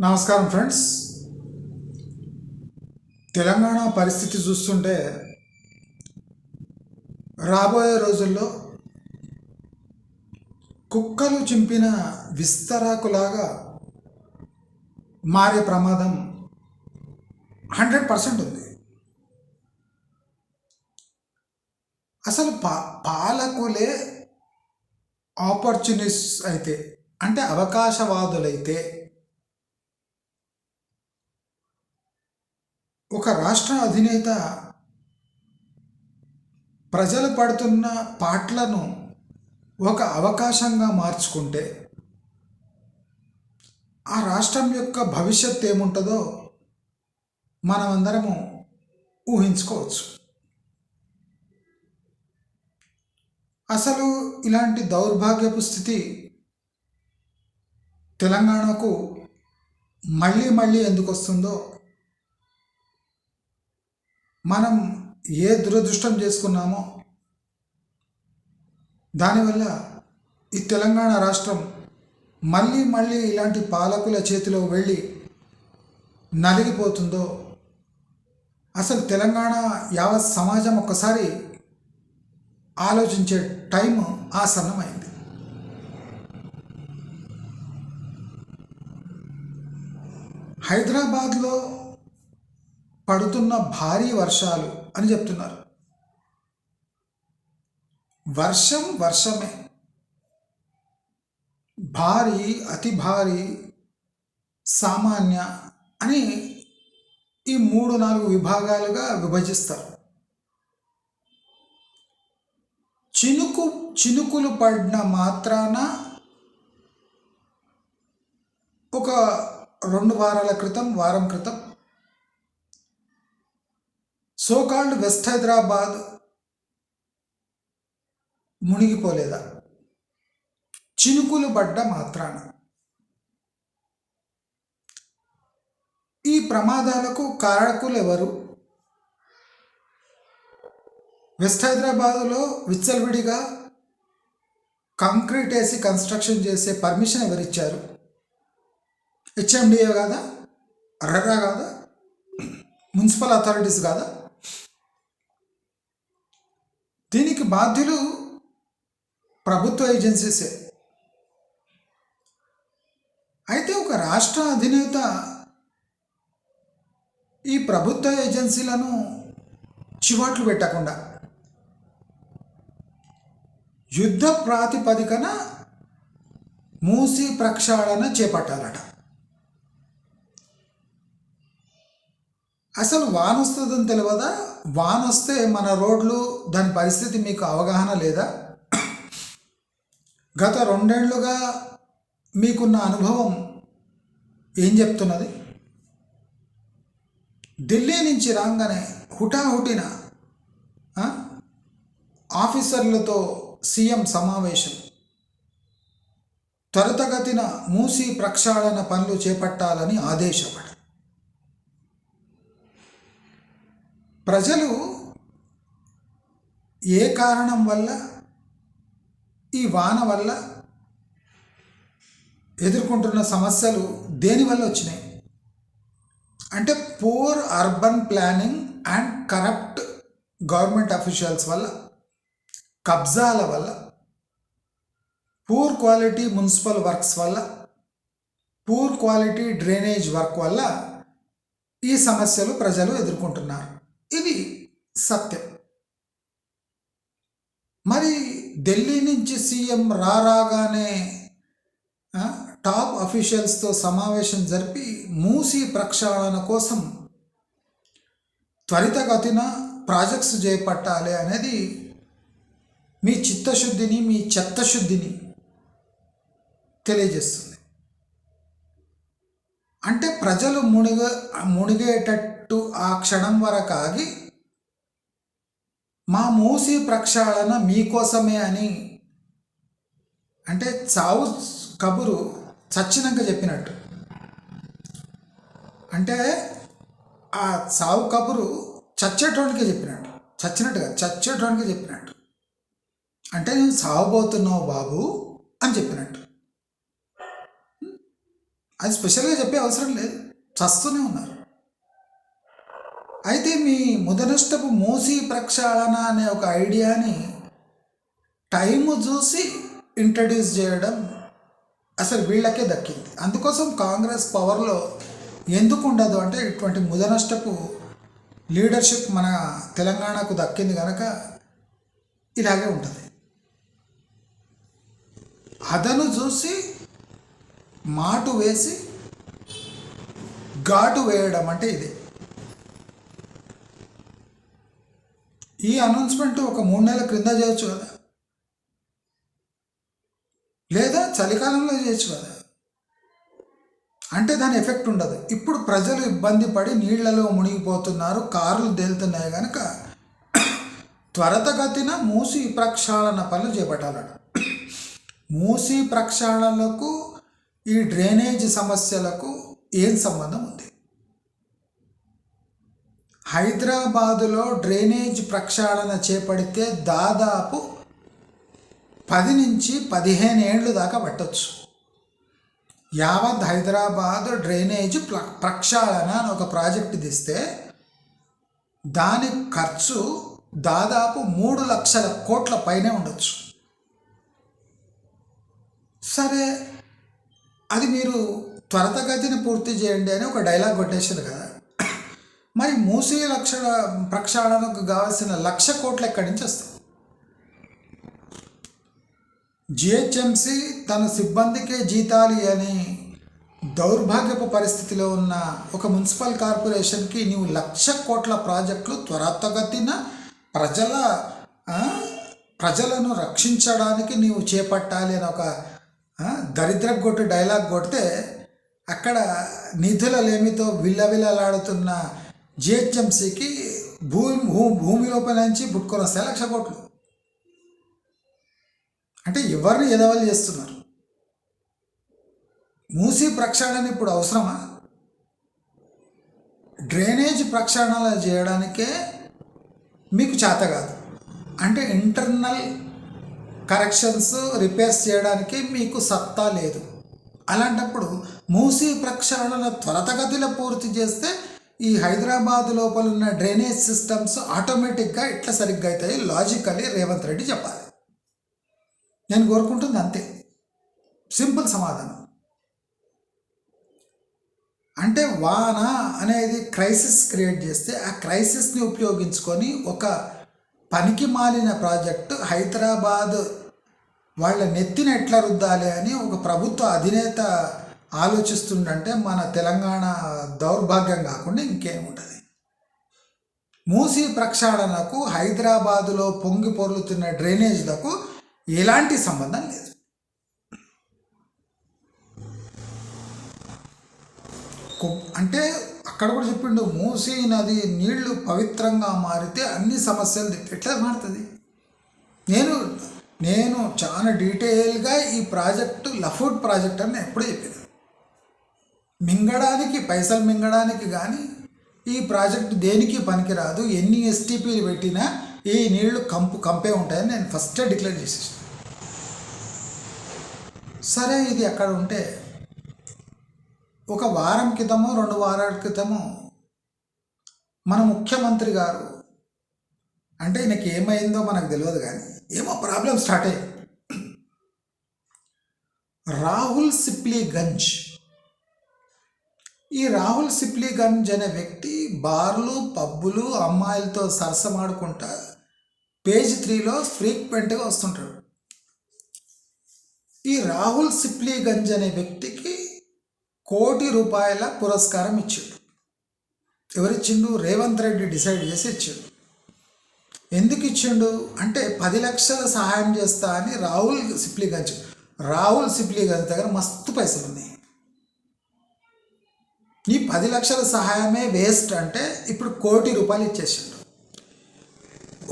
నమస్కారం ఫ్రెండ్స్. తెలంగాణ పరిస్థితి చూస్తుంటే రాబోయే రోజుల్లో కుక్కలు చింపిన విస్తరాకులాగా మారే ప్రమాదం హండ్రెడ్ పర్సెంట్ ఉంది. అసలు పా పాలకులే ఆపర్చునిస్ట్ అయితే అంటే అవకాశవాదులైతే ఒక రాష్ట్ర అధినేత ప్రజలు పడుతున్న పాటలను ఒక అవకాశంగా మార్చుకుంటే ఆ రాష్ట్రం యొక్క భవిష్యత్ ఏముంటుందో మనమందరము ఊహించుకోవచ్చు. అసలు ఇలాంటి దౌర్భాగ్యపు స్థితి తెలంగాణకు మళ్ళీ మళ్ళీ ఎందుకు వస్తుందో మనం ఏ దురదృష్టం చేసుకున్నామో దానివల్ల ఈ తెలంగాణ రాష్ట్రం మళ్ళీ మళ్ళీ ఇలాంటి పాలకుల చేతిలో వెళ్ళి నలిగిపోతుందో అసలు తెలంగాణ యావత్ సమాజం ఒక్కసారి ఆలోచించే టైం ఆసన్నమైంది. హైదరాబాద్లో పడుతున్న భారీ వర్షాలు అని చెప్తున్నారు. వర్షం వర్షమే. భారీ అతి భారీ సామాన్య అని ఈ మూడు నాలుగు విభాగాలుగా విభజిస్తారు. చినుకు చినుకులు పడిన మాత్రాన ఒక రెండు వారాల క్రితం వారం క్రితం సోకాల్డ్ వెస్ట్ హైదరాబాద్ మునిగిపోలేదా? చినుకులు పడ్డ మాత్రాన. ఈ ప్రమాదాలకు కారకులు ఎవరు వెస్ట్ హైదరాబాదులో విచ్చలవిడిగా కాంక్రీట్ వేసి కన్స్ట్రక్షన్ చేసే పర్మిషన్ ఎవరిచ్చారు? హెచ్ఎండిఏ కాదా? రెరా కాదా? మున్సిపల్ అథారిటీస్ కాదా దీనికి బాధ్యులు ప్రభుత్వ ఏజెన్సీసే. అయితే ఒక రాష్ట్ర అధినేత ఈ ప్రభుత్వ ఏజెన్సీలను చివాట్లు పెట్టకుండా యుద్ధ ప్రాతిపదికన మూసి ప్రక్షాళన చేపట్టాలట. అసలు వాన వస్తుందని తెలియదా వాన వస్తే మన రోడ్లు దాని పరిస్థితి మీకు అవగాహన లేదా? గత రెండేళ్ళుగా మీకున్న అనుభవం ఏం చెప్తున్నది? ఢిల్లీ నుంచి రాగానే హుటాహుటిన ఆఫీసర్లతో సీఎం సమావేశం. త్వరితగతిన మూసి ప్రక్షాళన పనులు చేపట్టాలని ఆదేశపడ ప్రజలు ఏ కారణం వల్ల ఈ వాన వల్ల ఎదుర్కొంటున్న సమస్యలు దేనివల్ల వచ్చినాయి? అంటే poor urban planning and corrupt government officials వల్ల కబ్జాల వల్ల పూర్ క్వాలిటీ మున్సిపల్ వర్క్స్ వల్ల పూర్ క్వాలిటీ డ్రైనేజ్ వర్క్ వల్ల ఈ సమస్యలు ప్రజలు ఎదుర్కొంటున్నారు. ఇది సత్యం. మరి ఢిల్లీ నుంచి సీఎం రారాగానే టాప్ అఫీషియల్స్తో సమావేశం జరిపి మూసి ప్రక్షాళన కోసం త్వరితగతిన ప్రాజెక్ట్స్ చేపట్టాలి అనేది మీ చిత్తశుద్ధిని మీ చెత్తశుద్ధిని తెలియజేస్తుంది. అంటే ప్రజలు మునిగ మునిగేటట్టు ఆ క్షణం వరకు మా మూసి ప్రక్షాళన మీకోసమే అని అంటే చావు కబురు చచ్చినాక చెప్పినట్టు. అంటే ఆ చావు కబురు చచ్చేటోడికే చెప్పినట్టు. చచ్చినట్టుగా చచ్చేటోడికే చెప్పినట్టు. అంటే నేను సావబోతున్నావు బాబు అని చెప్పినట్టు. అది స్పెషల్గా చెప్పే అవసరం లేదు. చస్తూనే ఉన్నారు. అయితే మీ ముదనష్టపు మూసి ప్రక్షాళన అనే ఒక ఐడియాని టైము చూసి ఇంట్రడ్యూస్ చేయడం అసలు వీళ్ళకే దక్కింది. అందుకోసం కాంగ్రెస్ పవర్లో ఎందుకు ఉండదు అంటే ఇటువంటి ముదనష్టపు లీడర్షిప్ మన తెలంగాణకు దక్కింది కనుక ఇలాగే ఉంటుంది. అదను చూసి మాటు వేసి ఘాటు వేయడం అంటే ఇదే. ఈ అనౌన్స్మెంట్ ఒక మూడు నెలల క్రింద చేయొచ్చు కదా? లేదా చలికాలంలో చేయొచ్చు కదా? అంటే దాని ఎఫెక్ట్ ఉండదు. ఇప్పుడు ప్రజలు ఇబ్బంది పడి నీళ్ళలో మునిగిపోతున్నారు కార్లు తేలుతున్నాయి కనుక త్వరతగతిన మూసి ప్రక్షాళన పనులు చేపట్టాలట. మూసి ప్రక్షాళనలకు ఈ డ్రైనేజ్ సమస్యలకు ఏం సంబంధం ఉంది? హైదరాబాదులో డ్రైనేజ్ ప్రక్షాళన చేపడితే దాదాపు పది నుంచి పదిహేను ఏళ్ళు దాకా పట్టొచ్చు. యావత్ హైదరాబాద్ డ్రైనేజ్ ప్ర ప్రక్షాళన అని ఒక ప్రాజెక్ట్ తీస్తే దాని ఖర్చు దాదాపు మూడు లక్షల కోట్ల పైనే ఉండొచ్చు. సరే అది మీరు త్వరతగతిని పూర్తి చేయండి అని ఒక డైలాగ్ కొట్టేసారు కదా. మరి మూసీ లక్ష ప్రక్షాళనకు కావాల్సిన లక్ష కోట్లు ఎక్కడి నుంచి వస్తాయి? జిహెచ్ఎంసి తన సిబ్బందికే జీతాలు అని దౌర్భాగ్యపు పరిస్థితిలో ఉన్న ఒక మున్సిపల్ కార్పొరేషన్కి నీవు లక్ష కోట్ల ప్రాజెక్టులు త్వరతగతిన ప్రజల ప్రజలను రక్షించడానికి నీవు చేపట్టాలి అని ఒక దరిద్రగొట్టు దరిద్ర డైలాగ్ కొడితే అక్కడ నిధుల లేమితో విల్లవిల్లలాడుతున్న జిహెచ్ఎంసీకి భూమి భూమి లోపల నుంచి పుట్టుకొని వస్తాయి లక్ష కోట్లు అంటే ఎవరిని ఎదవలు చేస్తున్నారు? మూసి ప్రక్షాళన ఇప్పుడు అవసరమా? డ్రైనేజ్ ప్రక్షాళనలు చేయడానికే మీకు చేత కాదు. అంటే ఇంటర్నల్ కరెక్షన్స్ రిపేర్స్ చేయడానికి మీకు సత్తా లేదు. అలాంటప్పుడు మూసి ప్రక్షాళన త్వరతగతిలో పూర్తి చేస్తే ఈ హైదరాబాద్ లోపల ఉన్న డ్రైనేజ్ సిస్టమ్స్ ఆటోమేటిక్గా ఎట్లా సరిగ్గా అవుతాయి. లాజికలీ రేవంత్ రెడ్డి చెప్పాలి. నేను కోరుకుంటుంది అంతే. సింపుల్ సమాధానం. అంటే వాన అనేది క్రైసిస్ క్రియేట్ చేస్తే ఆ క్రైసిస్ని ఉపయోగించుకొని ఒక పనికి మాలిన ప్రాజెక్టు హైదరాబాద్ వాళ్ళ నెత్తిన ఎట్లా రుద్దాలి అని ఒక ప్రభుత్వ అధినేత ఆలోచిస్తుండంటే మన తెలంగాణ దౌర్భాగ్యం కాకుండా ఇంకేముంటుంది? మూసీ ప్రక్షాళనకు హైదరాబాదులో పొంగి పొర్లుతున్న డ్రైనేజ్లకు ఎలాంటి సంబంధం లేదు. అంటే అక్కడ కూడా చెప్పిండు మూసీ నది నీళ్ళు పవిత్రంగా మారితే అన్ని సమస్యలు ఎట్లా మారుతుంది? నేను నేను చాలా డీటెయిల్గా ఈ ప్రాజెక్టు లఫుడ్ ప్రాజెక్ట్ అని ఎప్పుడూ చెప్పాను. మింగడానికి పైసలు మింగడానికి కానీ ఈ ప్రాజెక్ట్ దేనికి పనికిరాదు? ఎన్ని ఎస్టీపీలు పెట్టినా ఈ నీళ్ళు కంపు కంపే ఉంటాయని నేను ఫస్టే డిక్లేర్ చేసేసాను. సరే ఇది అక్కడ ఉంటే ఒక వారం క్రితము రెండు వారాల క్రితము మన ముఖ్యమంత్రి గారు అంటే ఈయనకి ఏమైందో మనకు తెలియదు కానీ ఏమో ప్రాబ్లం స్టార్ట్ అయ్యింది. రాహుల్ సిప్లీగంజ్ ఈ రాహుల్ సిప్లిగంజ్ అనే వ్యక్తి బార్లు పబ్బులు అమ్మాయిలతో సరసమాడుకుంటా పేజ్ త్రీలో ఫ్రీక్వెంట్గా వస్తుంటాడు. ఈ రాహుల్ సిప్లీగంజ్ అనే వ్యక్తికి కోటి రూపాయల పురస్కారం ఇచ్చాడు. ఎవరిచ్చిండు? రేవంత్ రెడ్డి డిసైడ్ చేసి ఇచ్చాడు. ఎందుకు ఇచ్చిండు? అంటే పది లక్షల సహాయం చేస్తా అని రాహుల్ సిప్లిగంజ్ రాహుల్ సిప్లిగంజ్ దగ్గర మస్తు పైసలు ఈ పది లక్షల సహాయమే వేస్ట్ అంటే ఇప్పుడు కోటి రూపాయలు ఇచ్చేసిండు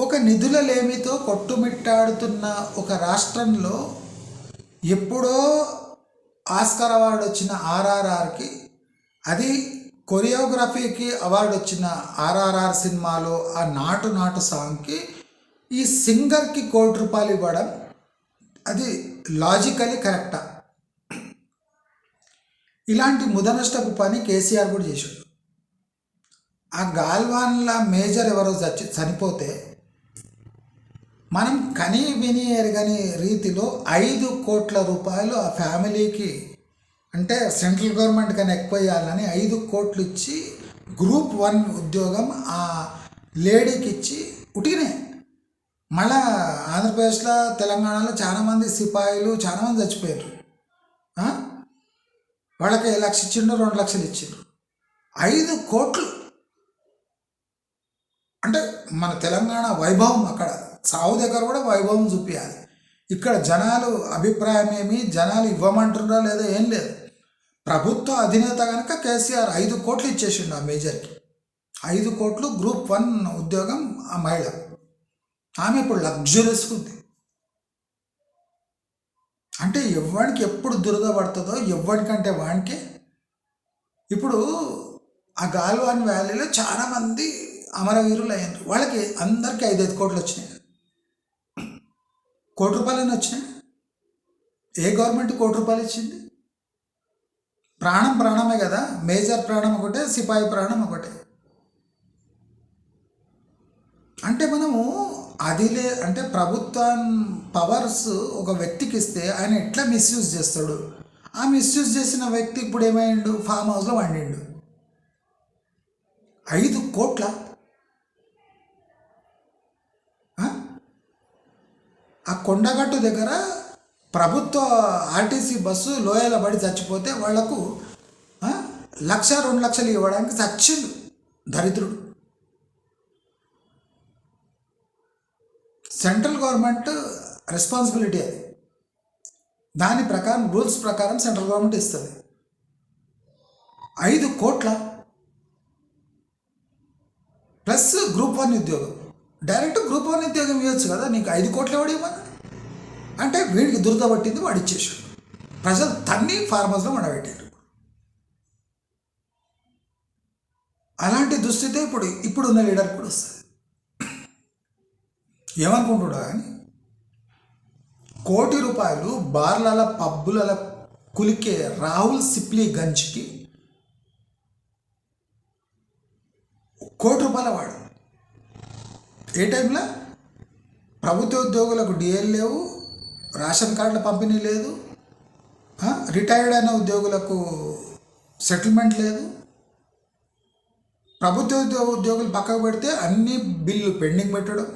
ఒక నిధుల లేమితో కొట్టుమిట్టాడుతున్న ఒక రాష్ట్రంలో ఎప్పుడో ఆస్కార్ అవార్డు వచ్చిన ఆర్ఆర్ఆర్కి అది కొరియోగ్రఫీకి అవార్డు వచ్చిన ఆర్ఆర్ఆర్ సినిమాలో ఆ నాటు నాటు సాంగ్కి ఈ సింగర్కి కోటి రూపాయలు ఇవ్వడం అది లాజికలీ కరెక్టా? ఇలాంటి ముదనష్టపు పని కేసీఆర్ కూడా చేశాడు. ఆ గాల్వాన్ల మేజర్ ఎవరో చచ్చి చనిపోతే మనం కని విని ఎరగని రీతిలో ఐదు కోట్ల రూపాయలు ఆ ఫ్యామిలీకి అంటే సెంట్రల్ గవర్నమెంట్ కన్నా ఎక్కువ ఇవ్వాలని ఐదు కోట్లు ఇచ్చి గ్రూప్ వన్ ఉద్యోగం ఆ లేడీకి ఇచ్చి ఉటికినే మళ్ళా ఆంధ్రప్రదేశ్లో తెలంగాణలో చాలామంది సిపాయిలు చాలామంది చచ్చిపోయారు. వాళ్ళకి లక్ష ఇచ్చిండు రెండు లక్షలు ఇచ్చిండు ఐదు కోట్లు. అంటే మన తెలంగాణ వైభవం అక్కడ. సావు దగ్గర కూడా వైభవం చూపించాలి ఇక్కడ జనాలు అభిప్రాయం ఏమి? జనాలు ఇవ్వమంటున్నారా లేదా ఏం లేదు. ప్రభుత్వ అధినేత కనుక కేసీఆర్ ఐదు కోట్లు ఇచ్చేసిండు ఆ మేజర్కి. ఐదు కోట్లు గ్రూప్ వన్ ఉద్యోగం ఆ మహిళ. ఆమె ఇప్పుడు లగ్జరీస్ ఉంది. అంటే ఎవరికి ఎప్పుడు దురద పడుతుందో ఎవరికంటే వానికి. ఇప్పుడు ఆ గాల్వాన్ వ్యాలీలో చాలామంది అమరవీరులు అయ్యారు వాళ్ళకి అందరికీ ఐదైదు కోట్లు వచ్చినాయి. కోటి రూపాయలని వచ్చినాయి. ఏ గవర్నమెంట్ కోటి రూపాయలు ఇచ్చింది? ప్రాణం ప్రాణమే కదా. మేజర్ ప్రాణం ఒకటే సిపాయి ప్రాణం ఒకటే. అంటే మనము అది లే అంటే ప్రభుత్వం పవర్స్ ఒక వ్యక్తికి ఇస్తే ఆయన ఎట్లా మిస్యూజ్ చేస్తాడు? ఆ మిస్యూజ్ చేసిన వ్యక్తి ఇప్పుడు ఏమైండు? ఫామ్ హౌస్లో వండిండు ఐదు కోట్ల? ఆ? కొండగట్టు దగ్గర ప్రభుత్వ ఆర్టీసీ బస్సు లోయల పడి చచ్చిపోతే వాళ్ళకు లక్ష రెండు లక్షలు ఇవ్వడానికి చచ్చిండు దరిద్రుడు. సెంట్రల్ గవర్నమెంట్ రెస్పాన్సిబిలిటీ అది. దాని ప్రకారం రూల్స్ ప్రకారం సెంట్రల్ గవర్నమెంట్ ఇస్తుంది. ఐదు కోట్ల ప్లస్ గ్రూప్ వన్ ఉద్యోగం. డైరెక్ట్ గ్రూప్ వన్ ఉద్యోగం ఇవ్వచ్చు కదా నీకు ఐదు కోట్లు ఎవడు ఇవ్వను? అంటే వీడికి దురద పట్టింది వాడు ఇచ్చేసాడు. ప్రజలు తన్ని ఫార్మర్స్లో మడబెట్టారు. అలాంటి దుస్థితే ఇప్పుడు ఇప్పుడున్న లీడర్ కూడా వస్తుంది ఏమనుకుంటున్నా కానీ కోటి రూపాయలు బార్లల పబ్బుల కులికే రాహుల్ సిప్లీ గంజ్కి కోటి రూపాయల వాడు. ఏ టైంలో? ప్రభుత్వ ఉద్యోగులకు డిఎల్ లేవు రేషన్ కార్డుల పంపిణీ లేదు రిటైర్డ్ అయిన ఉద్యోగులకు సెటిల్మెంట్ లేదు. ప్రభుత్వ ఉద్యోగ ఉద్యోగులు పక్కకు పెడితే అన్ని బిల్లు పెండింగ్ పెట్టడం.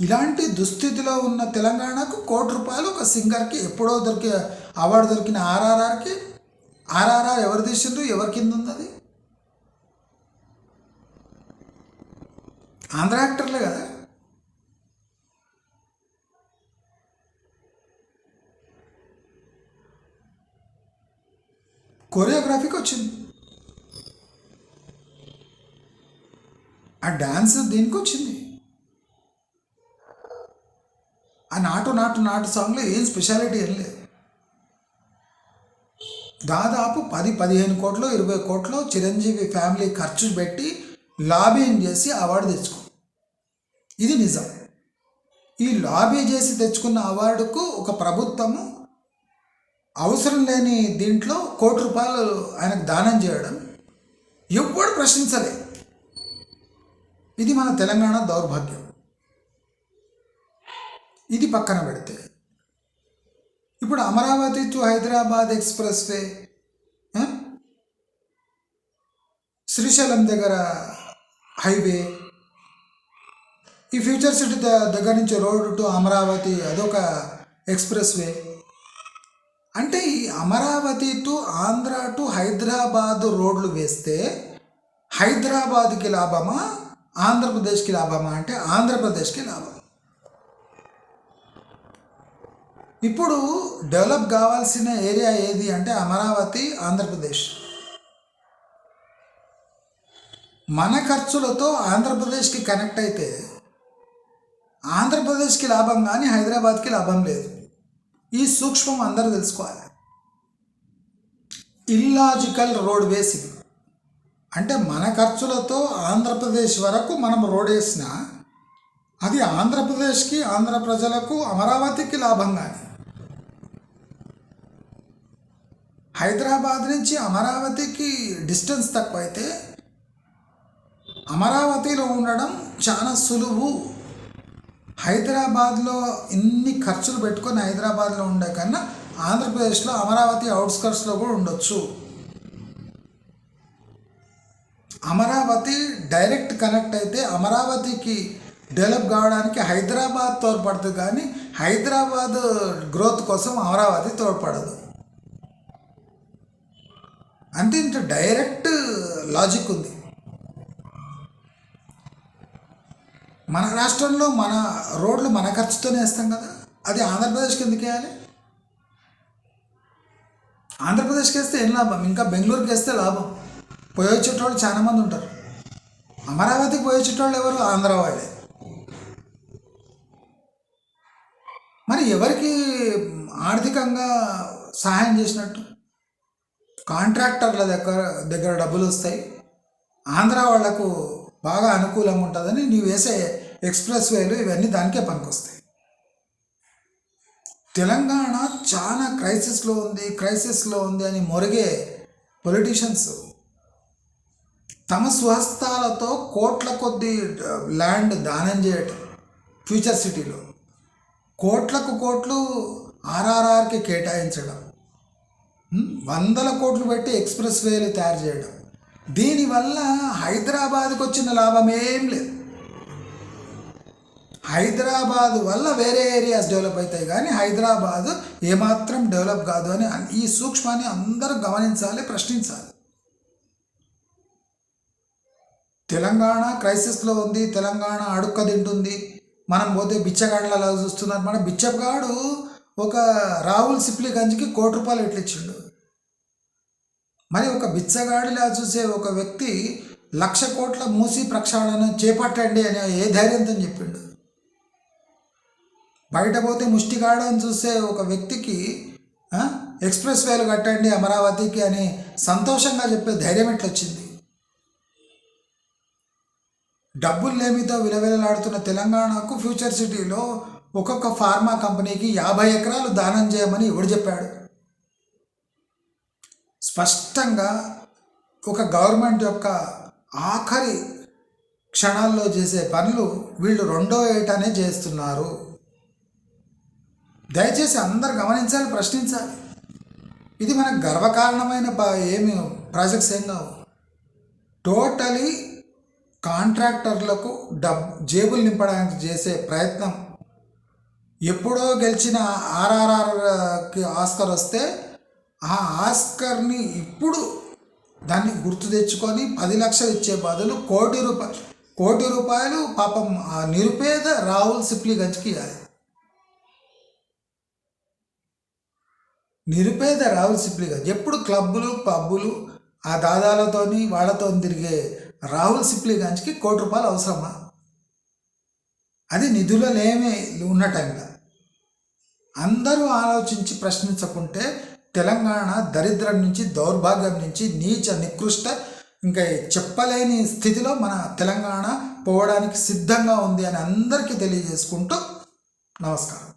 ఇలాంటి దుస్థితిలో ఉన్న తెలంగాణకు కోటి రూపాయలు ఒక సింగర్కి ఎప్పుడో దొరికే అవార్డు దొరికిన ఆర్ఆర్ఆర్కి. ఆర్ఆర్ఆర్ ఎవరు తీసిండ్రు? ఎవరి కింద ఉంది అది? ఆంధ్ర యాక్టర్లే కదా? కొరియోగ్రఫీకి వచ్చింది. ఆ డ్యాన్స్ దీనికి వచ్చింది? ఆ నాటు నాటు నాటు సాంగ్లో ఏం స్పెషాలిటీ ఏం లేదు. దాదాపు పది పదిహేను కోట్లు ఇరవై కోట్లు చిరంజీవి ఫ్యామిలీ ఖర్చు పెట్టి లాబింగ్ చేసి అవార్డు తెచ్చుకో ఇది నిజం. ఈ లాబీ చేసి తెచ్చుకున్న అవార్డుకు ఒక ప్రభుత్వము అవసరం లేని దీంట్లో కోటి రూపాయలు ఆయనకు దానం చేయడం ఎవ్వడు ప్రశ్నించలే ఇది మన తెలంగాణ దౌర్భాగ్యం. ఇది పక్కన పెడితే. ఇప్పుడు Amaravati to Hyderabad express way Srisailam దగ్గర హైవే. ఈ ఫ్యూచర్ సిటీ ద- దగ్గర నుంచి రోడ్డు టు అమరావతి అదొక ఎక్స్ప్రెస్ వే అంటే ఈ అమరావతి టు ఆంధ్ర టు హైదరాబాద్ రోడ్లు వేస్తే హైదరాబాద్కి లాభమా ఆంధ్రప్రదేశ్కి లాభమా? అంటే ఆంధ్రప్రదేశ్కి లాభం. ఇప్పుడు డెవలప్ కావాల్సిన ఏరియా ఏది అంటే అమరావతి ఆంధ్రప్రదేశ్. మన ఖర్చులతో ఆంధ్రప్రదేశ్కి కనెక్ట్ అయితే ఆంధ్రప్రదేశ్కి లాభం కానీ హైదరాబాద్కి లాభం లేదు. ఈ సూక్ష్మం అందరూ తెలుసుకోవాలి. ఇల్లాజికల్ రోడ్ వేస్ అంటే మన ఖర్చులతో ఆంధ్రప్రదేశ్ వరకు మనం రోడ్ వేసిన అది ఆంధ్రప్రదేశ్కి ఆంధ్ర ప్రజలకు అమరావతికి లాభం కానీ హైదరాబాద్ నుంచి అమరావతికి డిస్టెన్స్ తక్కువైతే అమరావతిలో ఉండడం చాలా సులువు. హైదరాబాద్లో ఇన్ని ఖర్చులు పెట్టుకొని హైదరాబాద్లో ఉండే కన్నా ఆంధ్రప్రదేశ్లో అమరావతి అవుట్స్కర్ట్స్లో కూడా ఉండొచ్చు. అమరావతి డైరెక్ట్ కనెక్ట్ అయితే అమరావతికి డెవలప్ కావడానికి హైదరాబాద్ తోడ్పడుతుంది కానీ హైదరాబాద్ గ్రోత్ కోసం అమరావతి తోడ్పడదు. అంటే ఇంత డైరెక్ట్ లాజిక్ ఉంది. మన రాష్ట్రంలో మన రోడ్లు మన ఖర్చుతోనే వేస్తాం కదా అది ఆంధ్రప్రదేశ్కి ఎందుకు వేయాలి? ఆంధ్రప్రదేశ్కి వేస్తే ఏం లాభం? ఇంకా బెంగళూరుకి వేస్తే లాభం. పోయే వచ్చేటోళ్ళు చాలామంది ఉంటారు. అమరావతికి పోయే వచ్చేటోళ్ళు ఎవరు? ఆంధ్ర వాళ్ళే. మరి ఎవరికి ఆర్థికంగా సహాయం చేసినట్టు? కాంట్రాక్టర్ల దగ్గర దగ్గర డబ్బులు వస్తాయి. ఆంధ్ర వాళ్ళకు బాగా అనుకూలంగా ఉంటుందని నీవు వేసే ఎక్స్ప్రెస్ వేలు ఇవన్నీ దానికే పనికొస్తాయి. తెలంగాణ చాలా క్రైసిస్లో ఉంది క్రైసిస్లో ఉంది అని మొరిగే పొలిటీషియన్స్ తమ స్వహస్తాలతో కోట్ల కొద్ది ల్యాండ్ దానం చేయటం ఫ్యూచర్ సిటీలో కోట్లకు కోట్లు ఆర్ఆర్ఆర్కి కేటాయించడం. వందల కోట్లు పెట్టి ఎక్స్ప్రెస్ వేలు తయారు చేయడం. దీనివల్ల హైదరాబాద్కి వచ్చిన లాభం ఏం లేదు. హైదరాబాద్ వల్ల వేరే ఏరియాస్ డెవలప్ అవుతాయి కానీ హైదరాబాద్ ఏమాత్రం డెవలప్ కాదు అని ఈ సూక్ష్మాన్ని అందరూ గమనించాలి ప్రశ్నించాలి. తెలంగాణ క్రైసిస్లో ఉంది తెలంగాణ అడుక్క తింటుంది. మనం పోతే బిచ్చగాళ్ళలా చూస్తున్నారు. మన బిచ్చగాడు ఒక రాహుల్ సిప్లి గంజికి కోటి రూపాయలు ఎట్లు ఇచ్చిండు మరి ఒక బిచ్చగాడిలా చూసే ఒక వ్యక్తి లక్ష కోట్ల మూసి ప్రక్షాళన చేపట్టండి అని ఏ ధైర్యంతో చెప్పిండు? బయట పోతే ముష్టిగాడు అని చూసే ఒక వ్యక్తికి ఎక్స్ప్రెస్ వేలు కట్టండి అమరావతికి అని సంతోషంగా చెప్పే ధైర్యం ఎట్లొచ్చింది? డబ్బులు లేమితో విలవిలలాడుతున్న తెలంగాణకు ఫ్యూచర్ సిటీలో ఒక్కొక్క ఫార్మా కంపెనీకి యాభై ఎకరాలు దానం చేయమని ఎవడు చెప్పాడు? స్పష్టంగా ఒక గవర్నమెంట్ యొక్క ఆఖరి క్షణాల్లో చేసే పనులు వీళ్ళు రెండో ఏటనే చేస్తున్నారు. దయచేసి అందరు గమనించాలి ప్రశ్నించాలి. ఇది మనకు గర్వకారణమైన ఏమి ప్రాజెక్ట్స్ ఏం కావు. టోటలీ కాంట్రాక్టర్లకు డబ్ జేబులు నింపడానికి చేసే ప్రయత్నం. ఎప్పుడో గెలిచిన ఆర్ఆర్ఆర్కి ఆస్కర్ వస్తే ఆ ఆస్కర్ని ఇప్పుడు దాన్ని గుర్తు తెచ్చుకొని పది లక్షలు ఇచ్చే బదులు కోటి రూపాయలు కోటి రూపాయలు పాపం ఆ నిరుపేద రాహుల్ సిప్లిగంజ్కి ఇవ్వాలి నిరుపేద రాహుల్ సిప్లిగంజ్ ఎప్పుడు క్లబ్బులు పబ్బులు ఆ దాదాలతోని వాళ్ళతో తిరిగే రాహుల్ సిప్లిగంజ్కి కోటి రూపాయలు అవసరమా? అది నిధుల లేమే ఉన్న టైంలో. అందరూ ఆలోచించి ప్రశ్నించకుంటే తెలంగాణ దరిద్రం నుంచి దౌర్భాగ్యం నుంచి నీచ నికృష్ట ఇంకా చెప్పలేని స్థితిలో మన తెలంగాణ పోవడానికి సిద్ధంగా ఉంది అని అందరికీ తెలియజేసుకుంటూ నమస్కారం.